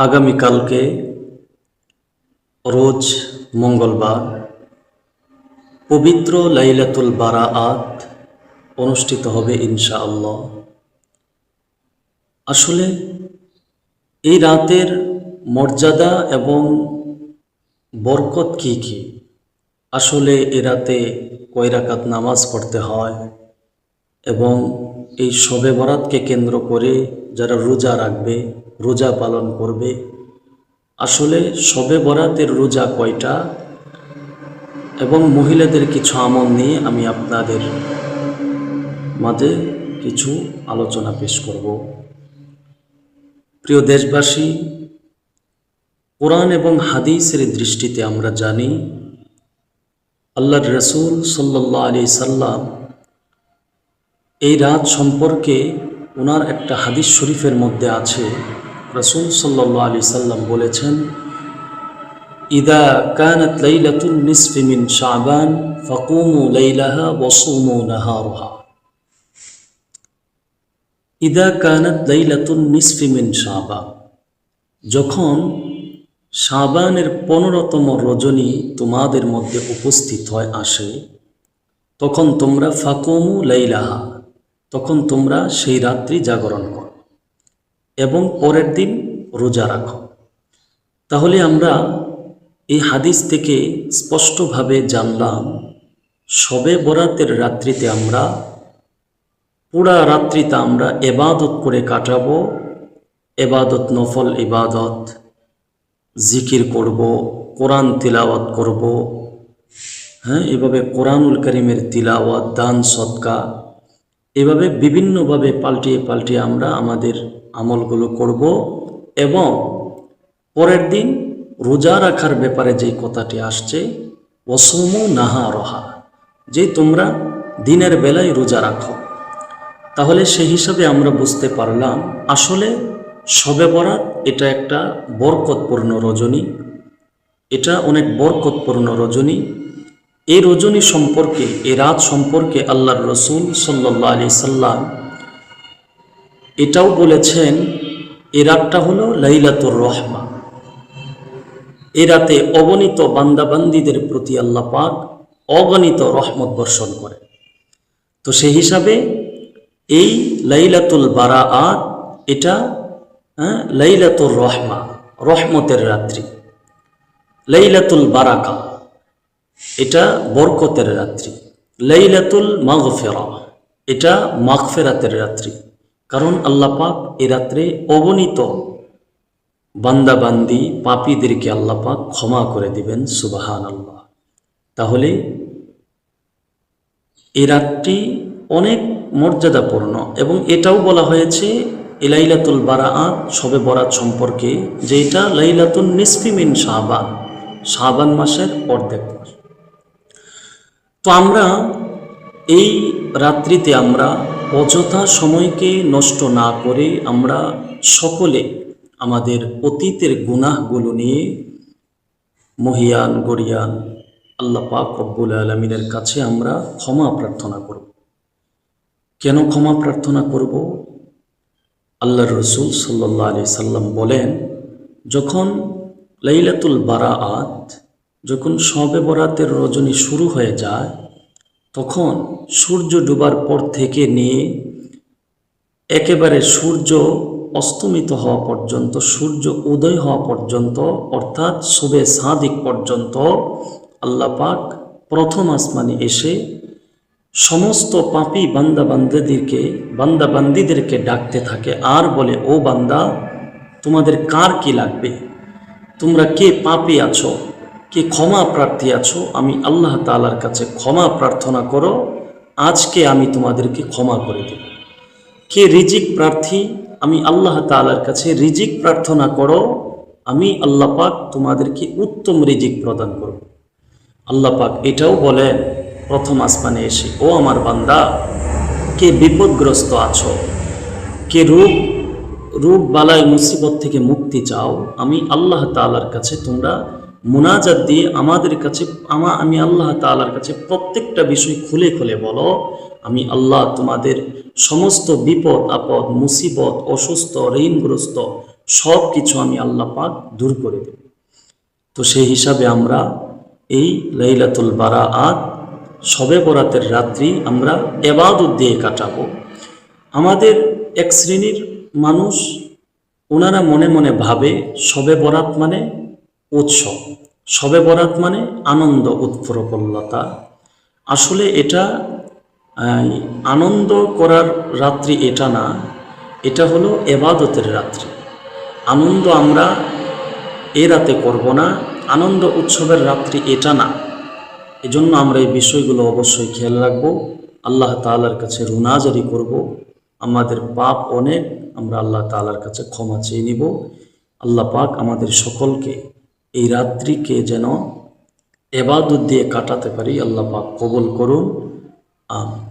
আগামীকালকে রোজ মঙ্গলবার পবিত্র লাইলাতুল বারাআত অনুষ্ঠিত হবে ইনশাআল্লাহ। আসলে এই রাতের মর্যাদা এবং বরকত কি কি? আসলে এ রাতে কয় রাকাত নামাজ পড়তে হয় এবং এই শবে বরাতকে কেন্দ্র করে যারা রোজা রাখবে রোজা পালন করবে। আসলে শবে বরাতের রোজা কয়টা? এবং মহিলাদের কিছু আমল নিয়ে আমি আপনাদের মাঝে কিছু আলোচনা পেশ করব। প্রিয় দেশবাসী, কোরআন এবং হাদিসের দৃষ্টিতে আমরা জানি, আল্লাহর রসুল সাল্লাহ আলি সাল্লাম এই রাত সম্পর্কে ওনার একটা হাদিস শরীফের মধ্যে আছে। রসুল সাল্লাহ আলি সাল্লাম বলেছেন, ইদা কানাত লাইলাতুন নিসফি মিন শাবান, ফাকুমু লাইলাহা ওয়াসুমু নাহারুহা। ইদা কানাত লাইলাতুন নিসফি মিন শাবান। যখন শাবানের পনেরোতম রজনী তোমাদের মধ্যে উপস্থিত হয় আসে, তখন তোমরা ফাকুমু লাইলাহা, তখন তোমরা সেই রাত্রি জাগরণ করো। এবং পরের দিন রোজা রাখো। তাহলে আমরা এই হাদিস থেকে স্পষ্টভাবে জানলাম, সবে বরাতের রাত্রিতে আমরা, পুরা রাত্রিতে আমরা এবাদত করে কাটাবো, এবাদত নফল ইবাদত, জিকির করব, কোরআন তিলাওয়াত করব হ্যাঁ এভাবে কোরআনুল করিমের তিলাওয়াত, দান সৎকা এভাবে বিভিন্নভাবে পাল্টিয়ে পাল্টিয়ে আমরা আমাদের আমলগুলো করব এবং পরের দিন রোজা রাখার ব্যাপারে যে কথাটি আসছে অসম নাহা রহা যে তোমরা দিনের বেলায় রোজা রাখো। তাহলে সেই হিসাবে আমরা বুঝতে পারলাম, আসলে শবে বরাত এটা একটা বরকতপূর্ণ রজনী। এটা অনেক বরকতপূর্ণ রজনী। এই রজনী সম্পর্কে, এই রাত সম্পর্কে আল্লাহর রসুল সাল্লাহ আলি সাল্লাম এটাও বলেছেন, এ রাতটা হলো লাইলাতুর রহমা। এ রাতে অগণিত বান্দাবান্দিদের প্রতি আল্লাহ পাক অগণিত রহমত বর্ষণ করে তো সেই হিসাবে এই লাইলাতুল বারা আত এটা হ্যাঁ লাইলাতুর রহমা, রহমতের রাত্রি। লাইলাতুল বারাকা, এটা বরকতের রাত্রি। লাইলাতুল মাগফেরা, এটা মাগফেরাতের রাত্রি। কারণ আল্লাহ পাক এ রাত্রে অবনীত বান্দাবান্দি পাপীদেরকে আল্লাহ পাক ক্ষমা করে দিবেন সুবাহান আল্লাহ তাহলে এই রাতটি অনেক মর্যাদাপূর্ণ এবং এটাও বলা হয়েছে ইলাইলাতুল বারাআত সবে বরাত সম্পর্কে, যে এটা লাইলাতুল নিসফিমিন শাহবান শাহবান মাসের অর্ধেক মাস। তো আমরা এই রাত্রিতে আমরা অযথা সময়কে নষ্ট না করে আমরা সকলে আমাদের অতীতের গুনাহগুলো নিয়ে মহিয়ান গরিয়ান আল্লাহ পাক রব্বুল আলমিনের কাছে আমরা ক্ষমা প্রার্থনা করব। কেন ক্ষমা প্রার্থনা করব? আল্লাহ রসুল সাল্লাহ আলি সাল্লাম বলেন, যখন লাইলাতুল বারাআত, যখন শবে বরাতের রজনী শুরু হয়ে যায় তখন সূর্য ডুবার পর থেকে নিয়ে একেবারে সূর্য অস্তমিত হওয়া পর্যন্ত, সূর্য উদয় হওয়া পর্যন্ত, অর্থাৎ শুভে সাদিক পর্যন্ত আল্লাহ পাক প্রথম আসমানে এসে সমস্ত পাপি বান্দাবান্দিদেরকে বান্দাবান্দিদেরকে ডাকতে থাকে। আর বলে, ও বান্দা, তোমাদের কার কি লাগবে? তোমরা কে পাপি আছো? কে ক্ষমা প্রার্থী আছো? আমি আল্লাহ তালার কাছে ক্ষমা প্রার্থনা করো। আজকে আমি তোমাদেরকে ক্ষমা করে দেব। কে রিজিক প্রার্থী? আমি আল্লাহ তালার কাছে রিজিক প্রার্থনা করো। আমি আল্লাহ পাক তোমাদেরকে উত্তম রিজিক প্রদান করব। আল্লাহ পাক এটাও বলেন, প্রথম আসমানে এসে, ও আমার বান্দা, কে বিপদগ্রস্ত আছো? কে রূপ রূপ বালায় মুসিবত থেকে মুক্তি চাও? আমি আল্লাহ তালার কাছে তোমরা মুনাজাত দিয়ে আমাদের কাছে, আমা, আমি আল্লাহ তালার কাছে প্রত্যেকটা বিষয় খুলে খুলে বলো, আমি আল্লাহ তোমাদের সমস্ত বিপদ, আপদ, মুসিবত, অসুস্থ, ঋণগ্রস্ত সব কিছু আমি আল্লাহ পাক দূর করে দেব। তো সেই হিসাবে আমরা এই লাইলাতুল বারাআত সবে বরাতের রাত্রি আমরা এবাদত দিয়ে কাটাবো। আমাদের এক শ্রেণির মানুষ, ওনারা মনে মনে ভাবে সবে বরাত মানে উৎসব। শবে বরাত মানে আনন্দ উৎফুল্লতা আসলে এটা আনন্দ করার রাত্রি এটা না, এটা হলো এবাদতের রাত্রি। আনন্দ আমরা এ রাতে করব না, আনন্দ উৎসবের রাত্রি এটা না। এজন্য আমরা এই বিষয়গুলো অবশ্যই খেয়াল রাখব। আল্লাহ তাআলার কাছে রুনাজারি করব। আমাদের পাপ অনেক, আমরা আল্লাহ তালার কাছে ক্ষমা চেয়ে নিব। আল্লাহ পাক আমাদের সকলকে এই রাত্রিকে যেন এবাদত দিয়ে কাটাতে পারি আল্লাহ কবল করুন। আমিন।